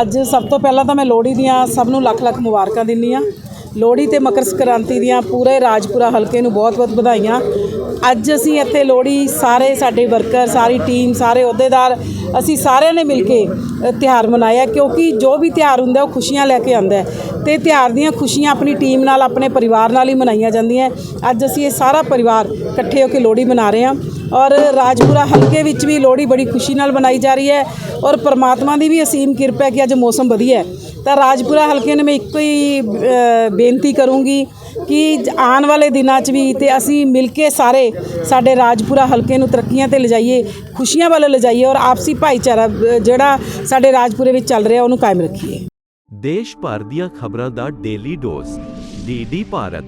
ਅੱਜ ਸਭ ਤੋਂ ਪਹਿਲਾਂ ਤਾਂ ਮੈਂ ਲੋਹੜੀ ਦੀਆਂ ਸਭ ਨੂੰ ਲੱਖ ਲੱਖ ਮੁਬਾਰਕਾਂ ਦਿੰਦੀ ਆ ਲੋਹੜੀ ਤੇ ਮਕਰ ਸੰਕ੍ਰਾਂਤੀ ਦੀਆਂ ਪੂਰੇ ਰਾਜਪੁਰਾ ਹਲਕੇ ਨੂੰ ਬਹੁਤ-ਬਹੁਤ ਵਧਾਈਆਂ। ਅੱਜ ਅਸੀਂ ਇੱਥੇ ਲੋਹੜੀ ਸਾਰੇ ਸਾਡੇ ਵਰਕਰ ਸਾਰੀ ਟੀਮ ਸਾਰੇ ਅਹੁਦੇਦਾਰ ਅਸੀਂ ਸਾਰਿਆਂ ਨੇ ਮਿਲ ਕੇ ਅ, ਤਿਉਹਾਰ ਮਨਾਇਆ ਕਿਉਂਕਿ ਜੋ ਵੀ ਤਿਉਹਾਰ ਹੁੰਦਾ ਉਹ ਖੁਸ਼ੀਆਂ ਲੈ ਕੇ ਆਉਂਦਾ ਹੈ। ਤੇ ਤਿਉਹਾਰ ਦੀਆਂ ਖੁਸ਼ੀਆਂ ਆਪਣੀ ਟੀਮ ਨਾਲ ਆਪਣੇ ਪਰਿਵਾਰ ਨਾਲ ਹੀ ਮਨਾਈਆਂ ਜਾਂਦੀਆਂ ਅੱਜ ਅਸੀਂ ਇਹ ਸਾਰਾ ਪਰਿਵਾਰ ਇਕੱਠੇ ਹੋ ਕੇ ਲੋਹੜੀ ਮਨਾ ਰਹੇ ਹਾਂ। ਔਰ ਰਾਜਪੁਰਾ ਹਲਕੇ ਵਿੱਚ ਵੀ ਲੋਹੜੀ ਬੜੀ ਖੁਸ਼ੀ ਨਾਲ ਮਨਾਈ ਜਾ ਰਹੀ ਹੈ ਔਰ ਪਰਮਾਤਮਾ ਦੀ ਵੀ ਅਸੀਮ ਕਿਰਪਾ ਹੈ ਕਿ ਅੱਜ ਮੌਸਮ ਵਧੀਆ ਹੈ। ਤਾਂ ਰਾਜਪੁਰਾ ਹਲਕੇ ਨੂੰ ਮੈਂ ਇੱਕੋ ਹੀ ਬੇਨਤੀ ਕਰੂੰਗੀ ਕਿ ਆਉਣ ਵਾਲੇ ਦਿਨਾਂ 'ਚ ਵੀ ਤੇ ਅਸੀਂ ਮਿਲ ਕੇ ਸਾਰੇ ਸਾਡੇ ਰਾਜਪੁਰਾ ਹਲਕੇ ਨੂੰ ਤਰੱਕੀਆਂ ਤੇ ਲਿਜਾਈਏ, ਖੁਸ਼ੀਆਂ ਵੱਲ ਲਿਜਾਈਏ ਔਰ ਆਪਸੀ ਭਾਈਚਾਰਾ ਜਿਹੜਾ ਸਾਡੇ ਰਾਜਪੁਰੇ ਵਿੱਚ ਚੱਲ ਰਿਹਾ ਉਹਨੂੰ ਕਾਇਮ ਰੱਖੀਏ। ਦੇਸ਼ ਭਰ ਦੀਆਂ ਖਬਰਾਂ ਦਾ ਡੇਲੀ ਡੋਜ਼ ਡੀਡੀ ਭਾਰਤ।